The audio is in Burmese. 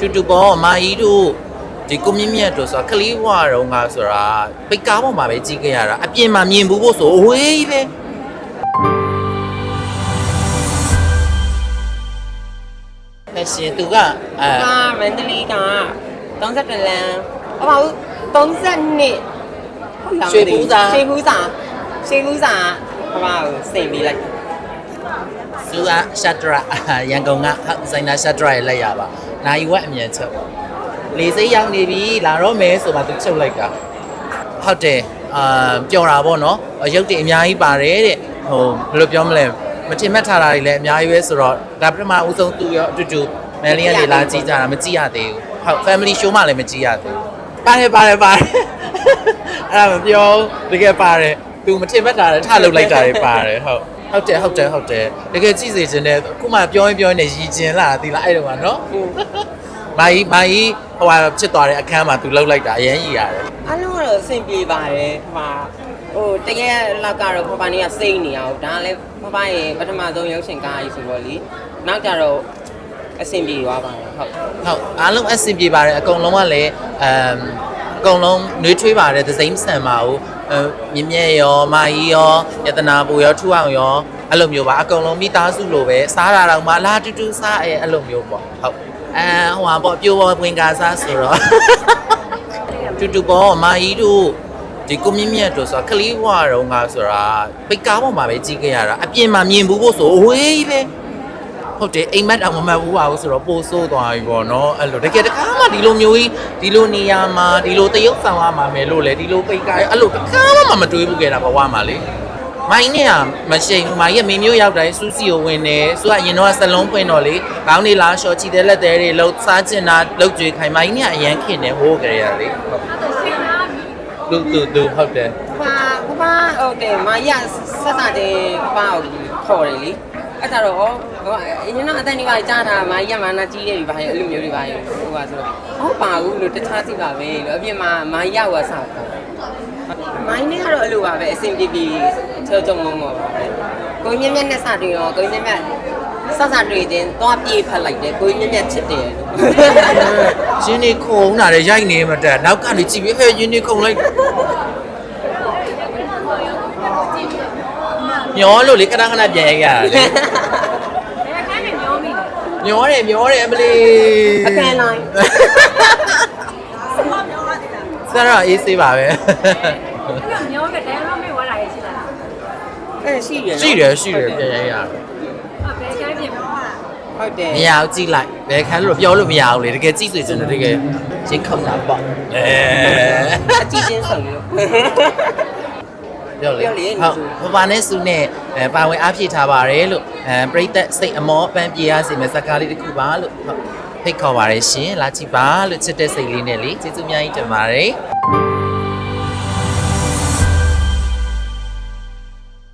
တူတူပေါ်မာကြီးတို့ဒီကိုမြင့်မြတ်တို့ဆိုတာကလေးဘွားတော့ငါဆိုတာပိတ်ကားပေါ်မှာပဲကြီးခဲ့ရတာအပြင်မှာမြင်ဘူးဖို့ဆိုအဝေးကြီးပဲဖက်ရှင်သူကအဲကမန္တလေးက32လမ်းအမဟုတ်32ဟုတ်လားရွှေဘူးစာရွှေဘူးစာဘာပါစိတ်ပြီးလိုက်သူကရှတ်ဒရာရန်ကုန်ကဆိုင်နာရှတ်ဒရာရဲ့လက်ရပါ နိုင်ဝက်အမြန်ချုပ်လေစိတ်ရောက်နေပြီလာတော့မယ်ဆိုမှသူချုပ်လိုက်တာဟုတ်တယ်အာပျော်တာပေါ့နော်ရုပ်တွေအများကြီးပါတယ်တဲ့ဟိုဘယ်လိုပြောမလဲမထင်မှတ်ထားတာတွေလည်းအများကြီးပဲဆိုတော့ဒါပထမဦးဆုံးသူရောအတူတူမယ်လီကနေလာကြည့်ကြတာမကြည့်ရသေးဘူးဟုတ် family show မှလည်းမကြည့်ရသေးဘူးပါတယ်ပါတယ်ပါတယ်အဲ့ဒါမပြောတကယ်ပါတယ်သူမထင်မှတ်တာလည်းထလုပ်လိုက်တာတွေပါတယ်ဟုတ်ဟုတ်တယ်ဟုတ်တယ်ဟုတ်တယ်တကယ်ကြည့်စေခြင်းနဲ့ခုမှပြောရင်ပြောရင်လည်းရည်ကျင်လာသီလားအဲ့တော့ကနော် မာကြီးမာကြီးဟိုဟာဖြစ်သွားတဲ့အခန်းမှာသူလှုပ်လိုက်တာအရင်ရည်ရတယ်အလုံးကတော့အဆင်ပြေပါတယ်ဟိုဟိုတကယ်လောက်ကတော့ဖဖနေကစိတ်နေအောင်ဒါလည်းဖဖရဲ့ပထမဆုံးရုပ်ရှင်ကားကြီးဆိုတော့လေနောက်ကြတော့အဆင်ပြေသွားပါတယ်ဟုတ်ဟုတ်အားလုံးအဆင်ပြေပါတယ်အကုန်လုံးကလည်းအမ်အကုန်လုံးနှွေးထွေးပါတယ်သစိမ့်ဆန်ပါဘူးအမြင့်မြတ်ရောမာကြီးရောယတနာပူရောထူအောင်ရော အဲ့လိုမျိုးပါအကုန်လုံးမိသားစုလိုပဲစားတာတော့မှလာတူတူစားအဲအဲ့လိုမျိုးပေါ့ဟုတ်အဲဟိုဟာပေါ့ပြိုးပေါ်ဝင်ကားစားဆိုတော့တူတူပေါ့မာကြီးတို့ဒီကိုမြင့်မြတ်တို့ဆိုတာကလေးဘွားတော့ငါဆိုတာပိတ်ကားပေါ်မှာပဲကြီးခဲ့ရတာအပြင်မှာမြင်ဘူးဖို့ဆိုအဝေးကြီးပဲဟုတ်တယ်အိမ်မက်တောင်မမတ်ဘူးပါဘူးဆိုတော့ပို့ဆိုးသွားပြီပေါ့နော်အဲ့လိုတကယ်တကားမှဒီလိုမျိုးကြီးဒီလိုနေရာမှာဒီလိုတရုပ်ဆောင်ရမှာမယ်လို့လေဒီလိုပိတ်ကားအဲ့လိုတကားမှမတွေးဘူးခဲ့တာဘဝမှာလေ မိုင်းနဲ့ကမရှိဘူးမိုင်းရဲ့မိမျိုးရောက်တိုင်းစူးစီကိုဝင်တယ်သူကအရင်တော့စလုံးပွင့်တော့လေခေါင်းနေလားရှော့ချီတဲ့လက်သေးတွေလှုပ်စားကျင်တာလှုပ်ကြွေခိုင်မိုင်းနဲ့ကအရန်ခင်တယ်ဟိုးကြရလေဟုတ်တူတူတူဟုတ်တယ်ဖဖဖဟုတ်တယ်မာရဆက်စားတဲ့ဖဖကိုခေါ်တယ်လေအဲ့ဒါတော့ဟိုအရင်ကအတန်ဒီပါကြားတာမာရမာနာကြီးတယ်ဒီပါရဲ့အဲ့လိုမျိုးတွေပါရဲ့ဟိုပါဆိုတော့ဟုတ်ပါဘူးလို့တခြားစီပါပဲလို့အပြင်မှာမာရဝါစားတာမိုင်းနဲ့ကတော့ အဲ့လိုပါပဲအဆင်ပြေပြေချောချုံမုံမောပါပဲကိုမြင့်မြတ်နဲ့စတွေ့ရောကိုမြင့်မြတ်စစတွေ့ချင်းသွားပြေးဖက်လိုက်တယ်ကိုမြင့်မြတ်ချစ်တယ်လို့ရင်းနေခုံတာလေရိုက်နေမှတက်နောက်ကနေကြည့်ပြီးဟဲ့ရင်းနေခုံလိုက်မျောလို့လေခဏခဏပြန်ရိုက်ရတာလေမျောတယ်မျောတယ်အမလေးအခန်းလိုက်ဆရာအေးဆေးပါပဲ မျိုးကတည်းကမေ့ဝလာရဲ့ရှိလား အဲ့ရှိရနော်ရှိတယ်ရှိတယ်ပြန်ရိုက်ရတာဟုတ်ဘယ်ကျမ်းပြင်မလားဟုတ်တယ်မရအောင်ကြည့်လိုက်ဘယ်ခန်းလို့ပြောလို့မရအောင်လေတကယ်ကြည့်ဆွေစင်တယ်တကယ်ချင်းခုံတာပေါ့အဲအကြည့်ချင်းဆောင်လို့ပြောလေပြောလေဟုတ်ပပနဲ့စုနဲ့အဲပါဝင်အားဖြည့်ထားပါတယ်လို့အဲပရိသတ်စိတ်အမောပန်းပြေရစီမဲ့ဇာကားလေးတစ်ခုပါလို့ဟုတ်ဖိတ်ခေါ်ပါရရှင်လာကြည့်ပါလို့ချစ်တဲ့စိတ်လေးနဲ့လေကျေးဇူးအများကြီးတင်ပါတယ်